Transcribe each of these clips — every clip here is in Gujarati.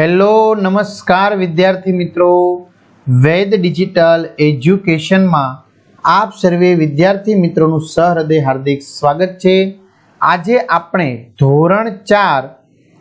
હેલો, નમસ્કાર વિદ્યાર્થી મિત્રો. વેદ ડિજિટલ એજ્યુકેશનમાં આપ સર્વે વિદ્યાર્થી મિત્રોનું સહૃદય હાર્દિક સ્વાગત છે. આજે આપણે ધોરણ ચાર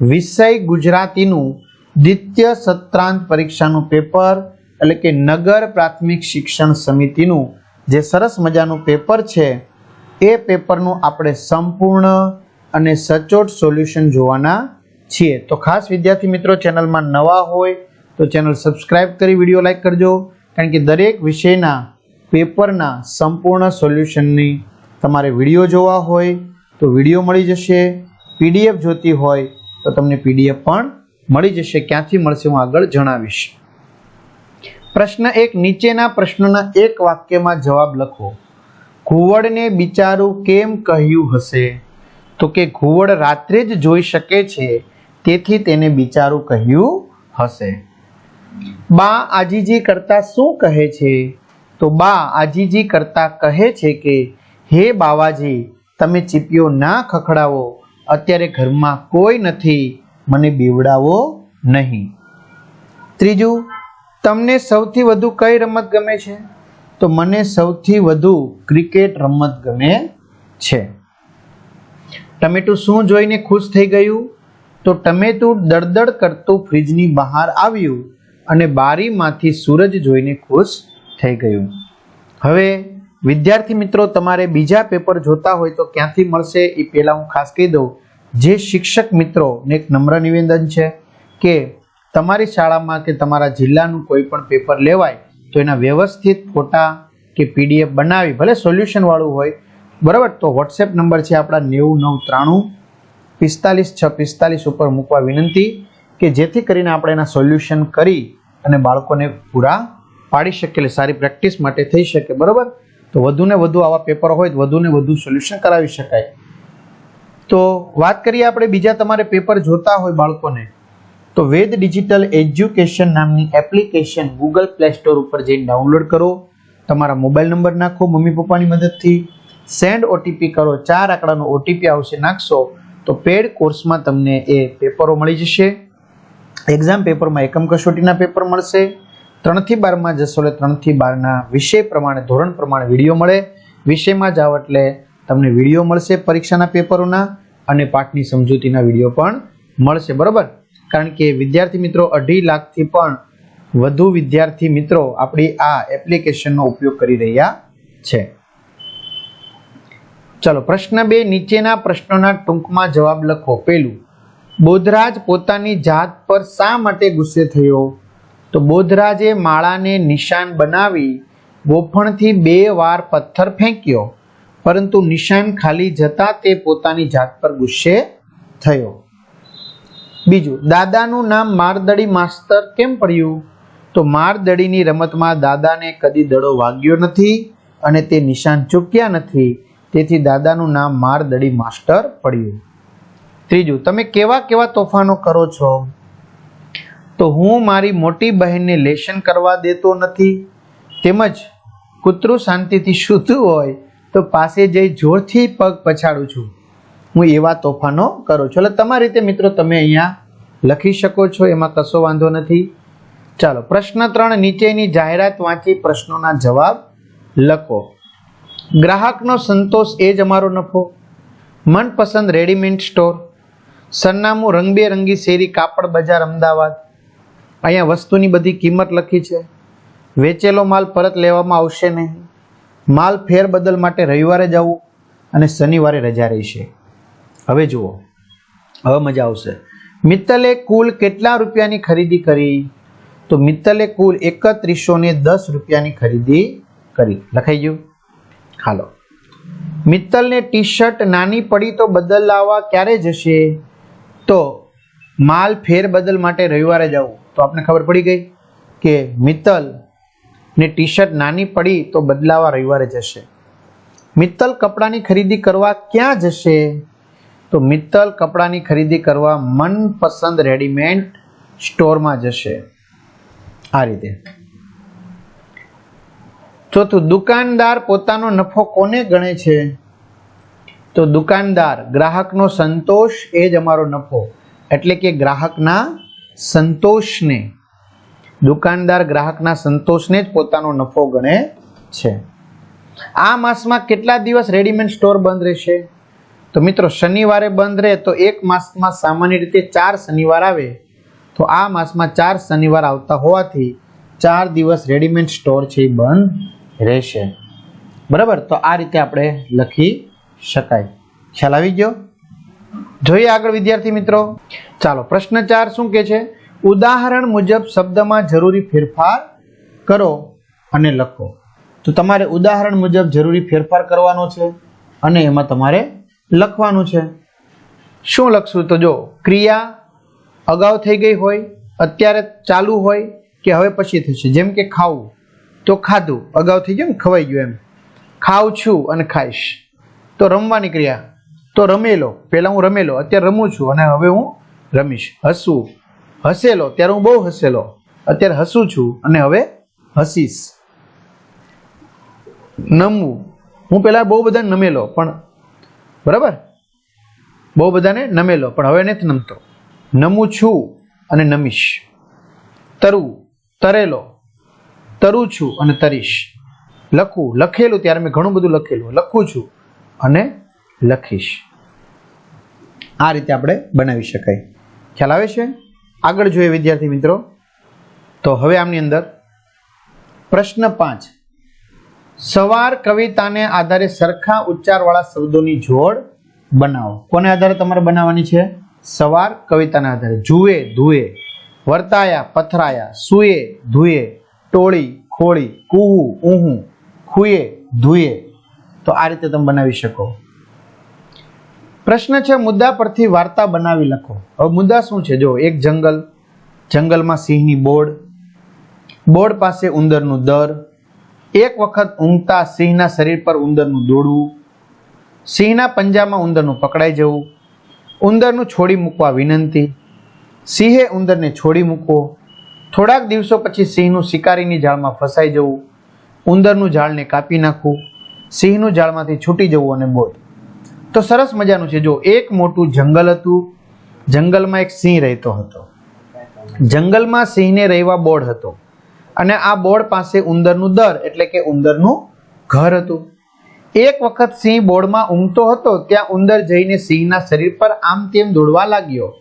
વિષય ગુજરાતીનું દ્વિતીય સત્રાંત પરીક્ષાનું પેપર, એટલે કે નગર પ્રાથમિક શિક્ષણ સમિતિનું જે સરસ મજાનું પેપર છે, એ પેપરનું આપણે સંપૂર્ણ અને સચોટ સોલ્યુશન જોવાના છીએ. તો ખાસ વિદ્યાર્થી મિત્રો, ચેનલમાં નવા હોય તો ચેનલ સબસ્ક્રાઇબ કરી, વીડિયો લાઈક કરજો. કારણ કે દરેક વિષયના, પેપરના સંપૂર્ણ સોલ્યુશનની તમારે વીડિયો જોવા હોય તો વીડિયો મળી જશે. પીડીએફ જોતી હોય તો તમને પીડીએફ પણ મળી જશે. ક્યાંથી મળશે હું આગળ જણાવીશ. પ્રશ્ન એક, નીચેના પ્રશ્નના એક વાક્યમાં જવાબ લખો. ઘુવડને બિચારું કેમ કહ્યું હશે? તો કે ઘુવડ રાત્રે જ જોઈ શકે છે. તેથી તેને બિચારું કહ્યું હશે. બા આજીજી કરતા શું કહે છે? તો બા આજીજી કરતા કહે છે કે, હે બાવાજી, તમે ચીપિયો ના ખખડાવો. અત્યારે ઘરમાં કોઈ નથી. મને બીવડાવો નહીં. ત્રીજું, તમને સૌથી વધુ કઈ રમત ગમે છે? તો મને સૌથી વધુ ક્રિકેટ રમત ગમે છે. ટમેટું શું જોઈને ખુશ થઈ ગયું? તો ટમેટું દળદળ કરતું ફ્રીજની બહાર આવ્યું અને બારીમાંથી સૂરજ જોઈને ખુશ થઈ ગયું. હવે, વિદ્યાર્થી મિત્રો, તમારે બીજા પેપર જોતા હોય તો ક્યાંથી મળશે એ પહેલાં હું ખાસ કહી દઉં. જે શિક્ષક મિત્રોને એક નમ્ર નિવેદન છે કે તમારી શાળામાં કે તમારા જિલ્લાનું કોઈ પણ પેપર લેવાય તો એના વ્યવસ્થિત ફોટા કે પીડીએફ બનાવી, ભલે સોલ્યુશનવાળું હોય. બરાબર? તો વોટ્સએપ નંબર છે આપણા નેવું નવ ત્રાણું પિસ્તાલીસ છ પિસ્તાલીસ ઉપર મૂકવા વિનંતી કે જેથી કરીને આપણે એના સોલ્યુશન કરી અને બાળકોને પૂરા પાડી શકીએ એટલે સારી પ્રેક્ટિસ માટે થઈ શકે, બરાબર? તો વધુને વધુ આવા પેપર હોય તો વધુને વધુ સોલ્યુશન કરાવી શકાય. તો વાત કરીએ આપણે બીજા તમારે પેપર જોતા હોય બાળકોને, તો વેદ ડિજિટલ એજ્યુકેશન નામની એપ્લિકેશન ગૂગલ પ્લે સ્ટોર ઉપર જઈને ડાઉનલોડ કરો. તમારા મોબાઈલ નંબર નાખો મમ્મી પપ્પાની મદદથી. સેન્ડ ઓટીપી કરો, ચાર આંકડાનો ઓટીપી આવશે, નાખશો. તો પેડ કોર્સમાં તમને એ પેપરો મળી જશે. એક્ઝામ પેપરમાં એકમ કસોટીના પેપર મળશે. ત્રણથી બારમાં જશો એટલે ત્રણથી બારના વિષય પ્રમાણે, ધોરણ પ્રમાણે વીડિયો મળે. વિષયમાં જાઓ એટલે તમને વીડિયો મળશે પરીક્ષાના પેપરોના અને પાઠની સમજૂતીના વીડિયો પણ મળશે. બરાબર? કારણ કે વિદ્યાર્થી મિત્રો, અઢી લાખથી પણ વધુ વિદ્યાર્થી મિત્રો આપણી આ એપ્લિકેશનનો ઉપયોગ કરી રહ્યા છે. ચલો પ્રશ્ન બે, નીચેના પ્રશ્નોના ટૂંકમાં જવાબ લખો. પેલું બોધરાજ પોતાની જાત પર શા માટે ગુસ્સે થયો? તો બોધરાજે માળાને નિશાન બનાવી ગોફણથી બે વાર પથ્થર ફેંક્યો, પરંતુ નિશાન ખાલી જતા તે પોતાની જાત પર ગુસ્સે થયો. બીજું, દાદાનું નામ મારદડી માસ્તર કેમ પડ્યું? તો મારદડીની રમતમાં દાદાને કદી દડો વાગ્યો નથી અને તે નિશાન ચૂક્યા નથી. તેથી દાદાનું નામ મારદડી માસ્ટર પડ્યું. ત્રીજું, તમે કેવા કેવા તોફાનો કરો છો? તો હું મારી મોટી બહેનને લેશન કરવા દેતો નથી. તેમજ કૂતરું શાંતિથી સૂતું હોય તો પાસે જઈ જોરથી પગ પછાડું છું. હું એવા તોફાનો કરું છું. એટલે તમારી રીતે મિત્રો તમે અહીંયા લખી શકો છો, એમાં કશો વાંધો નથી. ચાલો, પ્રશ્ન ત્રણ નીચેની જાહેરાત વાંચી પ્રશ્નોના જવાબ લખો. ગ્રાહકનો સંતોષ એ જ અમારો નફો. મનપસંદ રેડીમેડ સ્ટોર. સરનામું રંગબેરંગી શેરી કાપડ બજાર અમદાવાદ. અહીંયા વસ્તુની બધી કિંમત લખી છે. વેચેલો માલ પરત લેવામાં આવશે નહીં. માલ ફેરબદલ માટે રવિવારે જવું અને શનિવારે રજા રહેશે. હવે જુઓ. હવે મજા આવશે. મિત્તલે કુલ કેટલા રૂપિયાની ખરીદી કરી? તો મિત્તલે કુલ એકત્રીસો ને દસ રૂપિયાની ખરીદી કરી. લખાઈ ગયું? હાલો. મિત્તલને ટી શર્ટ નાની પડી તો બદલાવા ક્યારે જશે? તો માલ ફેરબદલ માટે રવિવારે જવું. તો આપને ખબર પડી ગઈ કે મિત્તલ ને ટી શર્ટ નાની પડી તો બદલાવા રવિવારે જશે. મિત્તલ કપડાની ખરીદી કરવા ક્યાં જશે? તો મિત્તલ કપડાની ખરીદી કરવા મનપસંદ રેડીમેડ સ્ટોરમાં જશે. આ રીતે. ચોથું દુકાનદાર પોતાનો નફો કોને ગણે છે? તો દુકાનદાર, ગ્રાહકનો સંતોષ એ જ અમારો નફો. એટલે કે ગ્રાહકના સંતોષને. દુકાનદાર ગ્રાહકના સંતોષને જ પોતાનો નફો ગણે છે. આ માસમાં કેટલા દિવસ રેડીમેડ સ્ટોર બંધ રહેશે? તો મિત્રો, શનિવારે બંધ રહે તો એક માસમાં સામાન્ય રીતે ચાર શનિવાર આવે. તો આ માસમાં ચાર શનિવાર આવતા હોવાથી ચાર દિવસ રેડીમેડ સ્ટોર છે એ બંધ રહેશે. બરાબર? તો આ રીતે આપણે લખી શકાય. ખ્યાલ આવી ગયો? જોઈએ આગળ વિદ્યાર્થી મિત્રો. ચાલો, પ્રશ્ન ચાર શું કે છે? ઉદાહરણ મુજબ શબ્દમાં જરૂરી ફેરફાર કરો અને લખો. તો તમારે ઉદાહરણ મુજબ જરૂરી ફેરફાર કરવાનો છે અને એમાં તમારે લખવાનું છે. શું લખશું? તો જો, ક્રિયા અગાઉ થઈ ગઈ હોય, અત્યારે ચાલુ હોય કે હવે પછી થશે? જેમ કે ખાવું. તો ખાધું, અગાઉ થઈ ગયું ને, ખવાઈ ગયું એમ. ખાઉં છું અને ખાઈશ. તો રમવા નીકળ્યા તો રમેલો. પહેલાં હું રમેલો, અત્યારે રમું છું અને હવે હું રમીશ. હસવું હસેલો, ત્યારે હું બહુ હસેલો. અત્યારે હસું છું અને હવે હસીશ. નમવું. હું પહેલાં બહુ બધા નમેલો, પણ બરાબર? બહુ બધાને નમેલો, પણ હવે નથી નમતો. નમું છું અને નમીશ. તરવું. તરેલો. તરું છું અને તરીશ. લખું. લખેલું ત્યારે મેં ઘણું બધું લખેલું. લખું છું અને લખીશ. આ રીતે આપણે બનાવી શકાય. ખ્યાલ આવે છે? આગળ જોઈએ વિદ્યાર્થી મિત્રો. તો હવે આમની અંદર પ્રશ્ન પાંચ. સવાર કવિતાને આધારે સરખા ઉચ્ચારવાળા શબ્દોની જોડ બનાવો. કોને આધારે તમારે બનાવવાની છે? સવાર કવિતાના આધારે. જુએ, ધુએ, વર્તાયા, પથરાયા, સુએ, ધુએ ટોળી, ખોળી, કૂવું, ઊહું, ખુએ, ધુએ. તો આ રીતે તમે બનાવી શકો. પ્રશ્ન છે, મુદ્દા પરથી વાર્તા બનાવી લખો. હવે મુદ્દા શું છે? જો એક જંગલ, જંગલમાં સિંહની બોર્ડ બોર્ડ પાસે ઉંદરનું દર. એક વખત ઊંઘતા સિંહના શરીર પર ઉંદરનું દોડવું. સિંહના પંજામાં ઉંદરનું પકડાઈ જવું. ઉંદરનું છોડી મૂકવા વિનંતી. સિંહે ઉંદરને છોડી મૂકવો. થોડાક દિવસો પછી સિંહનું શિકારીની જાળમાં ફસાઈ જવું, ઉંદરનું જાળને કાપી નાખવું, સિંહનું જાળમાંથી છૂટી જવું અને બોધ તો સરસ મજાનું છે. જો એક મોટું જંગલ હતું, જંગલમાં એક સિંહ રહેતો હતો. જંગલમાં સિંહને રહેવા બોર્ડ હતો. અને આ બોર્ડ પાસે ઉંદરનું દર, એટલે કે ઉંદરનું ઘર હતું. એક વખત સિંહ બોર્ડમાં ઊંઘતો હતો, ત્યાં ઉંદર જઈને સિંહના શરીર પર આમ તેમ દોડવા લાગ્યો.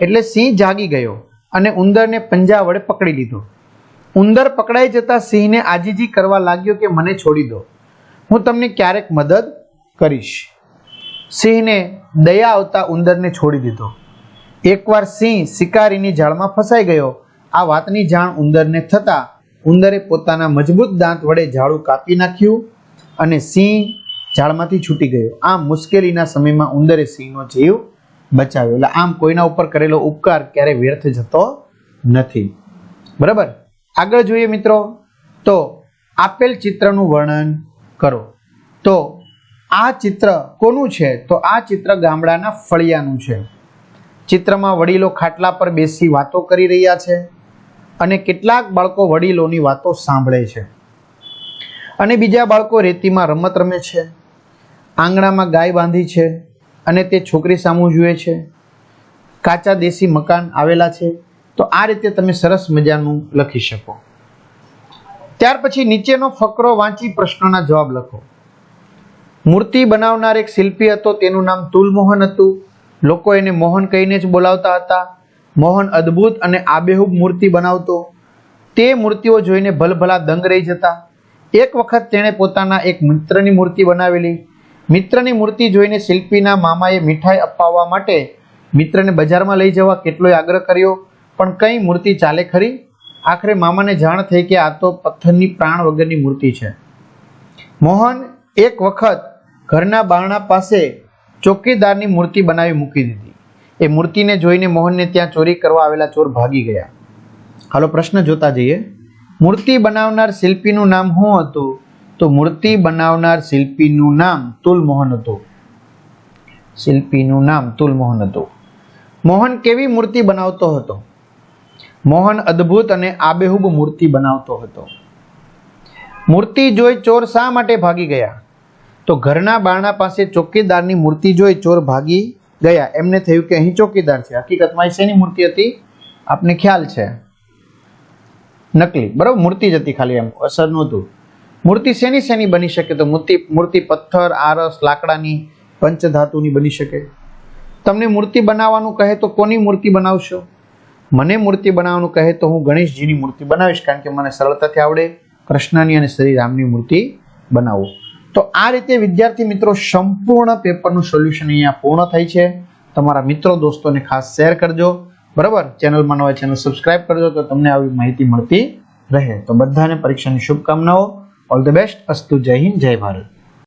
એટલે સિંહ જાગી ગયો. અને ઉંદરને પંજા વડે પકડી લીધો. ઉંદર પકડાઈ જતા સિંહને આજીજી કરવા લાગ્યો કે મને છોડી દો. હું તમને ક્યારેક મદદ કરીશ. સિંહને દયા આવતા ઉંદરને છોડી દીધો. એકવાર સિંહ શિકારીની જાળમાં ફસાઈ ગયો. આ વાતની જાણ ઉંદરને થતા ઉંદરે પોતાના મજબૂત દાંત વડે ઝાડું કાપી નાખ્યું અને સિંહ ઝાડમાંથી છૂટી ગયો. આ મુશ્કેલીના સમયમાં ઉંદરે સિંહનો જીવ બચાવ્યો. એટલે આમ કોઈના ઉપર કરેલો ઉપકાર ક્યારે વ્યર્થ જતો નથી. બરાબર? આગળ જોઈએ મિત્રો. તો આપેલ ચિત્રનું વર્ણન કરો. તો આ ચિત્ર કોનું છે? તો આ ચિત્ર ગામડાના ફળિયાનું છે. ચિત્રમાં વડીલો ખાટલા પર બેસી વાતો કરી રહ્યા છે અને કેટલાક બાળકો વડીલોની વાતો સાંભળે છે. અને બીજા બાળકો રેતીમાં રમત રમે છે. આંગણામાં ગાય બાંધી છે. અને તે છોકરી સામું જુએ છે. કાચા દેશી મકાન આવેલા છે. તો આ રીતે તમે સરસ મજાનું લખી શકો. ત્યાર પછી નીચેનો ફકરો વાંચી પ્રશ્નોના જવાબ લખો. મૂર્તિ બનાવનાર એક શિલ્પી હતો. તેનું નામ તુલમોહન હતું. લોકો એને મોહન કહીને જ બોલાવતા હતા. મોહન અદ્ભુત અને આબેહૂબ મૂર્તિ બનાવતો. તે મૂર્તિઓ જોઈને ભલભલા દંગ રહી જતા. એક વખત તેણે પોતાના એક મિત્રની મૂર્તિ બનાવેલી. મિત્રની મૂર્તિ જોઈને શિલ્પીના મામાએ મીઠાઈ અપાવવા માટે મિત્રને બજારમાં લઈ જવા કેટલોય આગ્રહ કર્યો, પણ કઈ મૂર્તિ ચાલે ખરી? આખરે મામાને જાણ થઈ કે આ તો પથ્થરની પ્રાણ વગરની મૂર્તિ છે. મોહન એક વખત ઘરના બારણા પાસે ચોકીદારની મૂર્તિ બનાવી મૂકી દીધી. એ મૂર્તિને જોઈને મોહનને ત્યાં ચોરી કરવા આવેલા ચોર ભાગી ગયા. હાલો પ્રશ્ન જોતા જઈએ. મૂર્તિ બનાવનાર શિલ્પીનું નામ શું હતું? તો મૂર્તિ બનાવનાર શિલ્પીનું નામ તુલમોહન હતું. શિલ્પીનું નામ તુલમોહન હતું. મોહન કેવી મૂર્તિ બનાવતો હતો? મોહન અદ્ભુત અને આબેહૂબ મૂર્તિ બનાવતો હતો. મૂર્તિ જોઈ ચોર શા માટે ભાગી ગયા? તો ઘરના બારણા પાસે ચોકીદારની મૂર્તિ જોઈ ચોર ભાગી ગયા. એમને થયું કે અહીં ચોકીદાર છે. હકીકતમાં શેની મૂર્તિ હતી? આપને ખ્યાલ છે. નકલી. બરાબર? મૂર્તિ જ હતી ખાલી એમ. અસર નહોતું. મૂર્તિ શેની શેની બની શકે? તો મૂર્તિ મૂર્તિ પથ્થર, આરસ, લાકડાની પંચધાતુની બની શકે. તમને મૂર્તિ બનાવવાનું કહે તો કોની મૂર્તિ બનાવશો? મને મૂર્તિ બનાવવાનું કહે તો હું ગણેશજીની મૂર્તિ બનાવીશ, કારણ કે મને સરળતાથી આવડે કૃષ્ણની અને શ્રી રામની મૂર્તિ બનાવું તો આ રીતે વિદ્યાર્થી મિત્રો સંપૂર્ણ પેપરનું સોલ્યુશન અહીંયા પૂર્ણ થાય છે. તમારા મિત્રો, દોસ્તોને ખાસ શેર કરજો. બરાબર? ચેનલમાં નવા ચેનલ સબસ્ક્રાઇબ કરજો તો તમને આવી માહિતી મળતી રહે. તો બધાને પરીક્ષાની શુભકામનાઓ. ઓલ ધ બેસ્ટ અસ્તુ જય હિન્દ જય ભારત